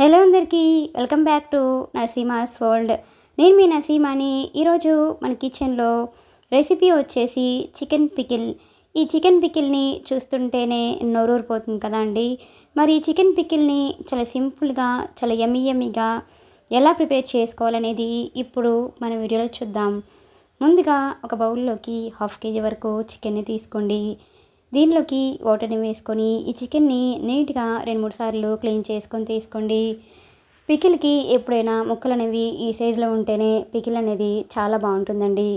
Hello అందరికీ welcome back to Naseema's world. నేను మీ నసీమాని. ఈరోజు మన కిచెన్లో రెసిపీ వచ్చేసి చికెన్ పికిల్. ఈ చికెన్ పికిల్ని చూస్తుంటేనే నోరూరిపోతుంది కదా అండి? మరి ఈ చికెన్ పికిల్ని చాలా సింపుల్గా చాలా యమ్మీ యమ్మీగా ఎలా ప్రిపేర్ చేసుకోవాలనేది ఇప్పుడు మన వీడియోలో చూద్దాం. ముందుగా ఒక బౌల్లోకి హాఫ్ కేజీ వరకు చికెన్ని తీసుకోండి. దీనిలోకి వాటర్ని వేసుకొని ఈ చికెన్ని నీట్గా రెండు మూడు సార్లు క్లీన్ చేసుకొని తీసుకోండి. పికిల్కి ఎప్పుడైనా ముక్కలు అనేవి ఈ సైజులో ఉంటేనే పికిల్ అనేది చాలా బాగుంటుందండి.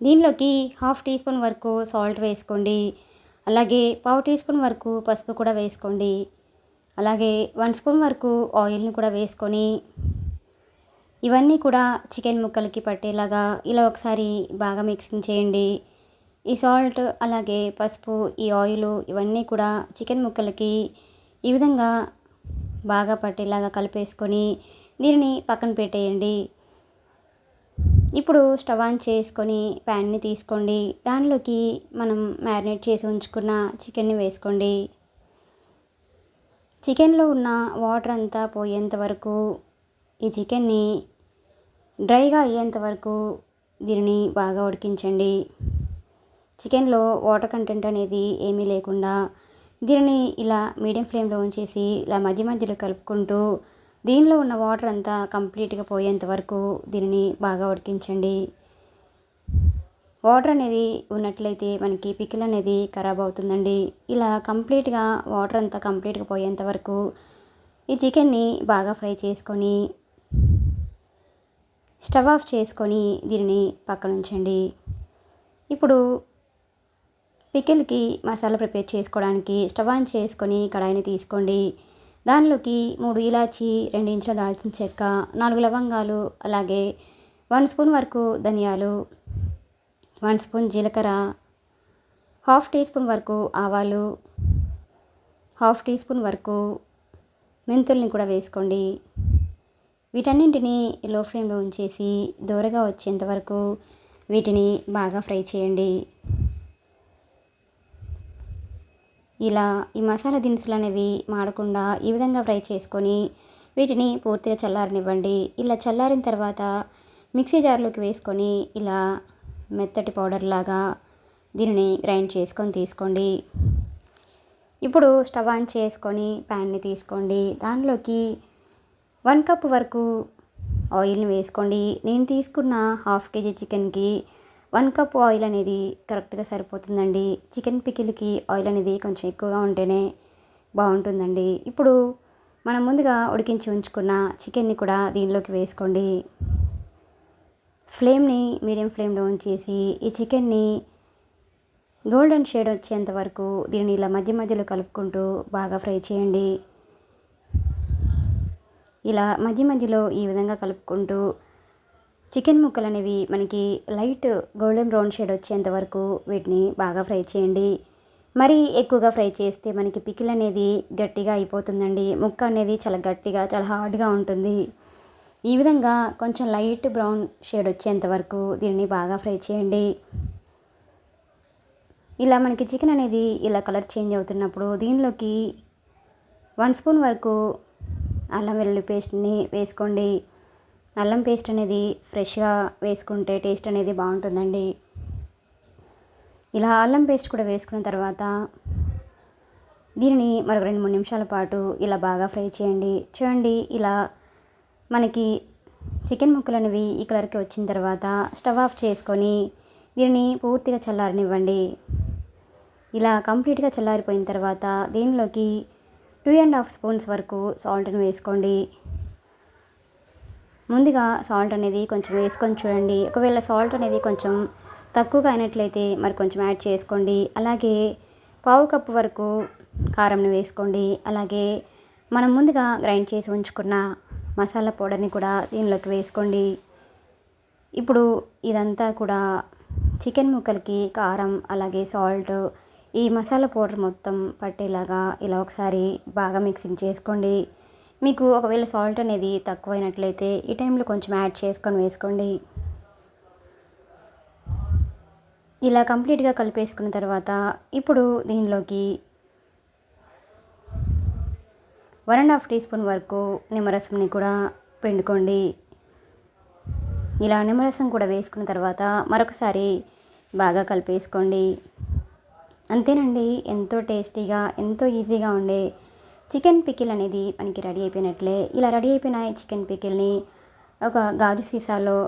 దీనిలోకి హాఫ్ టీ స్పూన్ వరకు సాల్ట్ వేసుకోండి. అలాగే పావు టీ స్పూన్ వరకు పసుపు కూడా వేసుకోండి. అలాగే వన్ స్పూన్ వరకు ఆయిల్ని కూడా వేసుకొని ఇవన్నీ కూడా చికెన్ ముక్కలకి పట్టేలాగా ఇలా ఒకసారి బాగా మిక్సింగ్ చేయండి. ఈ సాల్ట్ అలాగే పసుపు ఈ ఆయిల్ ఇవన్నీ కూడా చికెన్ ముక్కలకి ఈ విధంగా బాగా పట్టేలాగా కలిపేసుకొని దీనిని పక్కన పెట్టేయండి. ఇప్పుడు స్టవ్ ఆన్ చేసుకొని ప్యాన్ని తీసుకోండి. దానిలోకి మనం మ్యారినేట్ చేసి ఉంచుకున్న చికెన్ని వేసుకోండి. చికెన్లో ఉన్న వాటర్ అంతా పోయేంత వరకు ఈ చికెన్ని డ్రైగా అయ్యేంత వరకు దీనిని బాగా ఉడికించండి. చికెన్లో వాటర్ కంటెంట్ అనేది ఏమీ లేకుండా దీనిని ఇలా మీడియం ఫ్లేమ్లో ఉంచేసి ఇలా మధ్య మధ్యలో కలుపుకుంటూ దీనిలో ఉన్న వాటర్ అంతా కంప్లీట్గా పోయేంత వరకు దీనిని బాగా ఉడికించండి. వాటర్ అనేది ఉన్నట్లయితే మనకి పికిల్ అనేది ఖరాబ్ అవుతుందండి. ఇలా కంప్లీట్గా వాటర్ అంతా కంప్లీట్గా పోయేంత వరకు ఈ చికెన్ని బాగా ఫ్రై చేసుకొని స్టవ్ ఆఫ్ చేసుకొని దీనిని పక్కన ఉంచండి ఇప్పుడు పికిల్కి మసాలా ప్రిపేర్ చేసుకోవడానికి స్టవ్ ఆన్ చేసుకొని కడాయిని తీసుకోండి. దానిలోకి మూడు ఇలాచి రెండు ఇంచుల దాల్చిన చెక్క నాలుగు లవంగాలు అలాగే వన్ స్పూన్ వరకు ధనియాలు వన్ స్పూన్ జీలకర్ర హాఫ్ టీ స్పూన్ వరకు ఆవాలు హాఫ్ టీ స్పూన్ వరకు మెంతుల్ని కూడా వేసుకోండి. వీటన్నింటినీ లో ఫ్లేమ్లో ఉంచేసి దూరగా వచ్చేంత వరకు వీటిని బాగా ఫ్రై చేయండి. ఇలా ఈ మసాలా దినుసులు అనేవి మాడకుండా ఈ విధంగా ఫ్రై చేసుకొని వీటిని పూర్తిగా చల్లారనివ్వండి. ఇలా చల్లారిన తర్వాత మిక్సీ జార్లోకి వేసుకొని ఇలా మెత్తటి పౌడర్ లాగా దీనిని గ్రైండ్ చేసుకొని తీసుకోండి. ఇప్పుడు స్టవ్ ఆన్ చేసుకొని ప్యాన్ని తీసుకోండి. దానిలోకి వన్ కప్ వరకు ఆయిల్ని వేసుకోండి. నేను తీసుకున్న హాఫ్ కేజీ చికెన్కి వన్ కప్ ఆయిల్ అనేది కరెక్ట్గా సరిపోతుందండి. చికెన్ పికిల్కి ఆయిల్ అనేది కొంచెం ఎక్కువగా ఉంటేనే బాగుంటుందండి. ఇప్పుడు మనం ముందుగా ఉడికించి ఉంచుకున్న చికెన్ని కూడా దీనిలోకి వేసుకోండి. ఫ్లేమ్ని మీడియం ఫ్లేమ్లో ఉంచేసి ఈ చికెన్ని గోల్డెన్ షేడ్ వచ్చేంత వరకు దీనిని ఇలా మధ్య మధ్యలో కలుపుకుంటూ బాగా ఫ్రై చేయండి. ఇలా మధ్య మధ్యలో ఈ విధంగా కలుపుకుంటూ చికెన్ ముక్కలు అనేవి మనకి లైట్ గోల్డెన్ బ్రౌన్ షేడ్ వచ్చేంత వరకు వీటిని బాగా ఫ్రై చేయండి. మరీ ఎక్కువగా ఫ్రై చేస్తే మనకి పికిల్ అనేది గట్టిగా అయిపోతుందండి. ముక్క అనేది చాలా గట్టిగా చాలా హార్డ్గా ఉంటుంది. ఈ విధంగా కొంచెం లైట్ బ్రౌన్ షేడ్ వచ్చేంత వరకు దీనిని బాగా ఫ్రై చేయండి. ఇలా మనకి చికెన్ అనేది ఇలా కలర్ చేంజ్ అవుతున్నప్పుడు దీనిలోకి వన్ స్పూన్ వరకు అల్లం వెల్లుల్లి పేస్ట్ని వేసుకోండి. అల్లం పేస్ట్ అనేది ఫ్రెష్గా వేసుకుంటే టేస్ట్ అనేది బాగుంటుందండి. ఇలా అల్లం పేస్ట్ కూడా వేసుకున్న తర్వాత దీనిని మరొక రెండు మూడు నిమిషాల పాటు ఇలా బాగా ఫ్రై చేయండి. చూడండి ఇలా మనకి చికెన్ ముక్కలు అనేవి ఈ కలర్కి వచ్చిన తర్వాత స్టవ్ ఆఫ్ చేసుకొని దీనిని పూర్తిగా చల్లారనివ్వండి. ఇలా కంప్లీట్గా చల్లారిపోయిన తర్వాత దీనిలోకి టూ అండ్ హాఫ్ స్పూన్స్ వరకు సాల్ట్ని వేసుకోండి. ముందుగా సాల్ట్ అనేది కొంచెం వేసుకొని చూడండి. ఒకవేళ సాల్ట్ అనేది కొంచెం తక్కువగా అయినట్లయితే మరి కొంచెం యాడ్ చేసుకోండి. అలాగే పావు కప్పు వరకు కారంని వేసుకోండి. అలాగే మనం ముందుగా గ్రైండ్ చేసి ఉంచుకున్న మసాలా పౌడర్ని కూడా దీనిలోకి వేసుకోండి. ఇప్పుడు ఇదంతా కూడా చికెన్ ముక్కలకి కారం అలాగే సాల్ట్ ఈ మసాలా పౌడర్ మొత్తం పట్టేలాగా ఇలా ఒకసారి బాగా మిక్సింగ్ చేసుకోండి. మీకు ఒకవేళ సాల్ట్ అనేది తక్కువైనట్లయితే ఈ టైంలో కొంచెం యాడ్ చేసుకొని వేసుకోండి. ఇలా కంప్లీట్గా కలిపేసుకున్న తర్వాత ఇప్పుడు దీనిలోకి one and half teaspoon వరకు నిమ్మరసంని కూడా పిండుకోండి. ఇలా నిమ్మరసం కూడా వేసుకున్న తర్వాత మరొకసారి బాగా కలిపేసుకోండి. అంతేనండి ఎంతో టేస్టీగా ఎంతో ఈజీగా ఉండే చికెన్ పికిల్ అనేది మనకి రెడీ అయిపోయినట్లే. ఇలా రెడీ అయిపోయిన చికెన్ పికిల్ని ఒక గాజు సీసాలో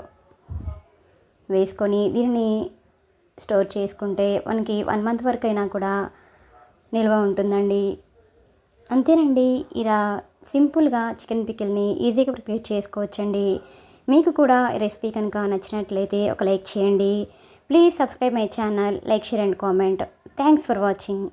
వేసుకొని దీనిని స్టోర్ చేసుకుంటే మనకి వన్ మంత్ వరకు అయినా కూడా నిల్వ ఉంటుందండి. అంతేనండి ఇలా సింపుల్గా చికెన్ పికిల్ని ఈజీగా ప్రిపేర్ చేసుకోవచ్చండి. మీకు కూడా రెసిపీ కనుక నచ్చినట్లయితే ఒక లైక్ చేయండి. Please subscribe my channel like share and comment. Thanks for watching.